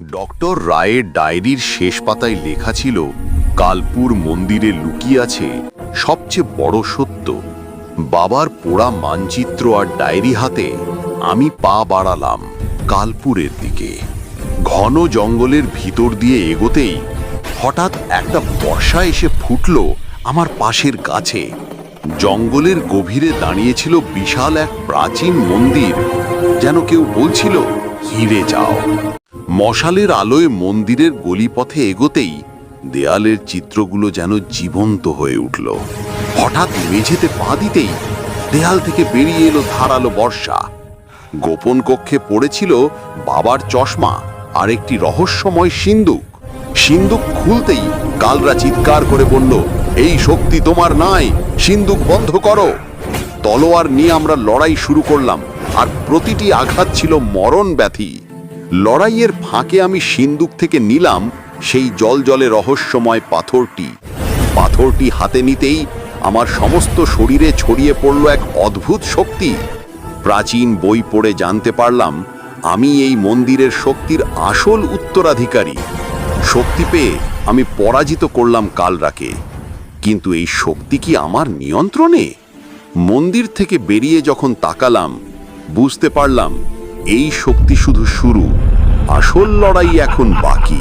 Doctor রায়ের ডায়েরির শেষ পাতায় লেখা ছিল, কালপুর মন্দিরে লুকিয়ে আছে সবচেয়ে বড় সত্য। বাবার পোড়া মানচিত্র আর ডায়েরি হাতে আমি পা বাড়ালাম কালপুরের দিকে। ঘন জঙ্গলের ভিতর দিয়ে এগোতেই হঠাৎ একটা বর্ষা এসে ফুটল আমার পাশের গাছে। জঙ্গলের গভীরে দাঁড়িয়েছিল বিশাল এক প্রাচীন মন্দির, যেন কেউ বলছিল, হিরে যাও। মশালের আলোয় মন্দিরের গলিপথে এগোতেই দেয়ালের চিত্রগুলো যেন জীবন্ত হয়ে উঠল। হঠাৎ মেঝেতে পা দিতেই দেয়াল থেকে বেরিয়ে এলো ধারালো বর্ষা। গোপন কক্ষে পড়েছিল বাবার চশমা আর একটি রহস্যময় সিন্দুক। সিন্দুক খুলতেই কালরা চিৎকার করে বলল, এই শক্তি তোমার নাই, সিন্দুক বন্ধ করো। তলোয়ার নিয়ে আমরা লড়াই শুরু করলাম আর প্রতিটি আঘাত ছিল মরণ ব্যাধি। লড়াইয়ের ফাঁকে আমি সিন্দুক থেকে নিলাম সেই জল জলে রহস্যময় পাথরটি। পাথরটি হাতে নিতেই আমার সমস্ত শরীরে ছড়িয়ে পড়ল এক অদ্ভুত শক্তি। প্রাচীন বই পড়ে জানতে পারলাম, আমি এই মন্দিরের শক্তির আসল উত্তরাধিকারী। শক্তি পেয়ে আমি পরাজিত করলাম কালরাকে। কিন্তু এই শক্তি কি আমার নিয়ন্ত্রণে? মন্দির থেকে বেরিয়ে যখন তাকালাম, বুঝতে পারলাম এই শক্তি শুধু শুরু আসল লড়াই এখন বাকি।